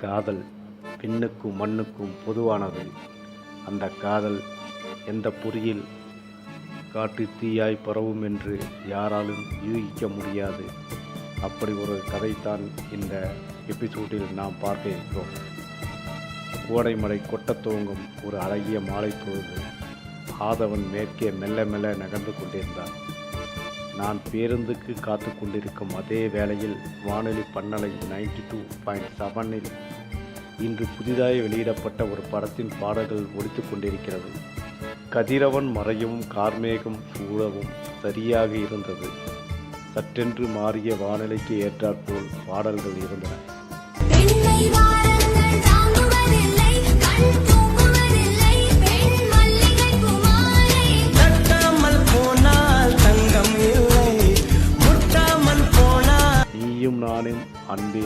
காதல் பெண்ணுக்கும் மண்ணுக்கும் பொதுவானது. அந்த காதல் எந்த பொறியில் காட்டு தீயாய் பரவும் என்று யாராலும் யூகிக்க முடியாது. அப்படி ஒரு கதைத்தான் இந்த எபிசோடில் நாம் பார்க்க இருக்கிறோம். கோடைமழை கொட்டத் துவங்கும் ஒரு அழகிய மாலை பொழுது ஆதவன் மேற்கே மெல்ல மெல்ல நகர்ந்து கொண்டிருந்தான். நான் பேருந்துக்கு காத்து கொண்டிருக்கும் அதே வேளையில் வானொலி பன்னலை நைன்டி டூ பாயிண்ட் செவனில் இன்று புதிதாக வெளியிடப்பட்ட ஒரு படத்தின் பாடல்கள் ஒழித்து கொண்டிருக்கிறது. கதிரவன் மறையும் கார்மேகம் சூழவும் சரியாக இருந்தது. சற்றென்று மாறிய வானிலைக்கு ஏற்றாற்போல் பாடல்கள் இருந்தன.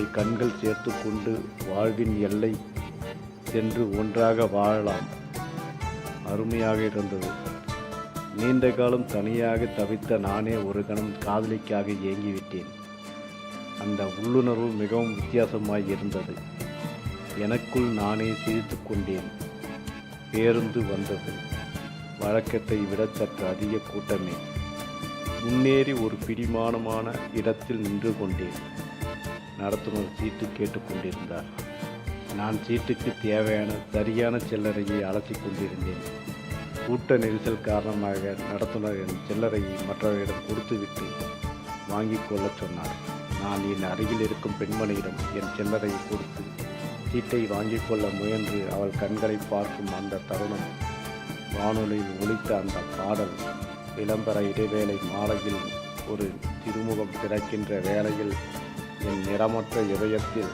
அன்பே கண்கள் சேர்த்து கொண்டு வாழ்வின் எல்லை சென்று ஒன்றாக வாழலாம். அருமையாக இருந்தது. நீண்ட காலம் தனியாக தவித்த நானே ஒரு கணம் காதலிக்காக ஏங்கிவிட்டேன். அந்த உள்ளுணர்வு மிகவும் வித்தியாசமாய் இருந்தது. எனக்குள் நானே சிரித்து கொண்டேன். பேருந்து வந்தது. வழக்கத்தை விட சற்று அதிக கூட்டமே. முன்னேறி ஒரு பிடிமானமான இடத்தில் நின்று கொண்டேன். நடத்துனர் சீட்டு கேட்டுக்கொண்டிருந்தார். நான் சீட்டுக்கு தேவையான சரியான சில்லறையை அலசி கொண்டிருந்தேன். கூட்ட நெரிசல் காரணமாக நடத்துனர் என் சில்லறையை மற்றவரிடம் கொடுத்துவிட்டு வாங்கிக் கொள்ளச் சொன்னார். நான் என் அருகில் இருக்கும் பெண்மணியிடம் என் சில்லறையை கொடுத்து சீட்டை வாங்கிக் கொள்ள முயன்று அவள் கண்களை பார்க்கும் அந்த தருணம் வானொலியில் ஒலித்த அந்த பாடல் விளம்பர இடைவேளை மாலையில் ஒரு திருமுகம் திறக்கின்ற வேளையில் என் நிறமற்ற இதயத்தில்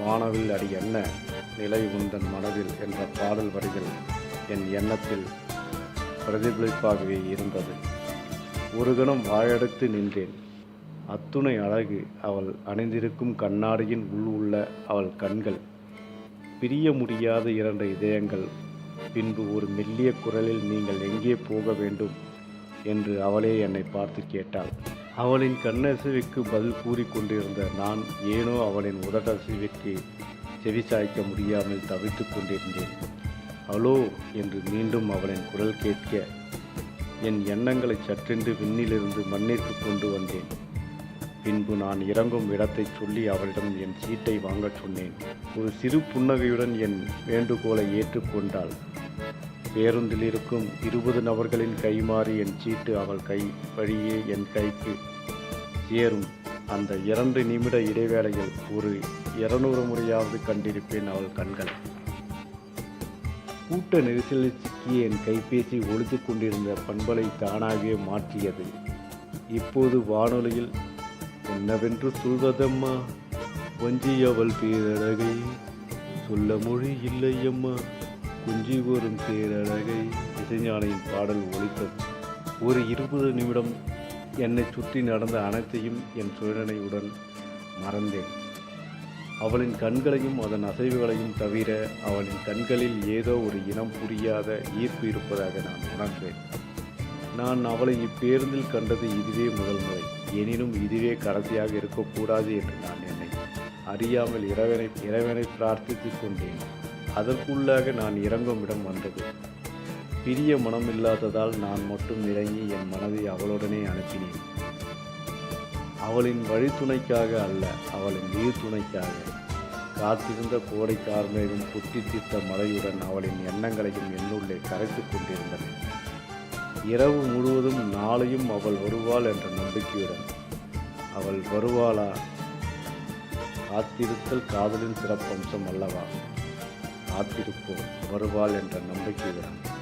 வானவில் அடி என்ன நிலை உந்தன் மனதில் என்ற பாடல் வரிகள் என் எண்ணத்தில் பிரதிபலிப்பாகவே இருந்தது. ஒரு கணம் வாழெடுத்து நின்றேன். அத்துணை அழகு அவள் அணிந்திருக்கும் கண்ணாடியின் உள் உள்ள அவள் கண்கள். பிரிய முடியாத இரண்டு இதயங்கள். பின்பு ஒரு மெல்லிய குரலில் நீங்கள் எங்கே போக வேண்டும்? என்று அவளே என்னை பார்த்து கேட்டாள். அவளின் கண்ணசிவிக்கு பதில் கூறிக்கொண்டிருந்த நான் ஏனோ அவளின் உதட்டசைவுக்கு செவி சாய்க்க முடியாமல் தவித்துக் கொண்டிருந்தேன். ஹலோ என்று மீண்டும் அவளின் குரல் கேட்க என் எண்ணங்களை சற்றென்று விண்ணிலிருந்து மண்ணிற்கு கொண்டு வந்தேன். பின்பு நான் இறங்கும் இடத்தை சொல்லி அவளிடம் என் சீட்டை வாங்கச் சொன்னேன். ஒரு சிறு புன்னகையுடன் என் வேண்டுகோளை ஏற்றுக்கொண்டாள் பேருந்தில் இருக்கும் இருபது நபர்களின் கைமாறி என் சீட்டு அவள் கை வழியே என் கைக்கு சேரும் அந்த இரண்டு நிமிட இடைவேளையில் ஒரு இருநூறு முறையாவது கண்டிருப்பேன் அவள் கண்கள். கூட்ட நெரிசலில் சிக்கிய என் கைபேசி ஒழித்து கொண்டிருந்த பண்பலை தானாகவே மாற்றியது. இப்போது வானொலியில் என்னவென்று சொல்வதம்மா? வஞ்சியவள் பேரழகை சொல்ல மொழி இல்லையம்மா? குஞ்சி கூறும் பேரழகை இசைஞானியின் பாடல் ஒலித்தது ஒரு இருபது நிமிடம் என்னை சுற்றி நடந்த அனைத்தையும் என் சுழனையுடன் மறந்தேன். அவளின் கண்களையும் அதன் அசைவுகளையும் தவிர அவளின் கண்களில் ஏதோ ஒரு இனம் புரியாத ஈர்ப்பு இருப்பதாக நான் உணர்ந்தேன். நான் அவளை இப்பேருந்தில் கண்டது இதுவே முதல் முறை. எனினும் இதுவே கடைசியாக இருக்கக்கூடாது என்று நான் என்னை அறியாமல் இறைவனை இறைவனை பிரார்த்தித்துக் கொண்டேன். அதற்குள்ளாக நான் இறங்கும் இடம் வந்தது. பிரிய மனமில்லாததால் நான் மட்டும் இறங்கி என் மனதை அவளுடனே அனுப்பினேன். அவளின் வழித்துணைக்காக அல்ல அவளின் நீர் துணைக்காக காத்திருந்த கோடை கார்மேகம் புட்டி தீர்த்த மழையுடன் அவளின் எண்ணங்களையும் என்னுள்ளே கரைத்துக் கொண்டிருந்தன. இரவு முழுவதும் நாளையும் அவள் வருவாள் என்ற நம்பிக்கையுடன் அவள் வருவாளா? காத்திருத்தல் காதலின் சிறப்பம்சம் அல்லவா? காத்திருப்போம். வருவாள் என்ற நம்பிக்கையுடன்.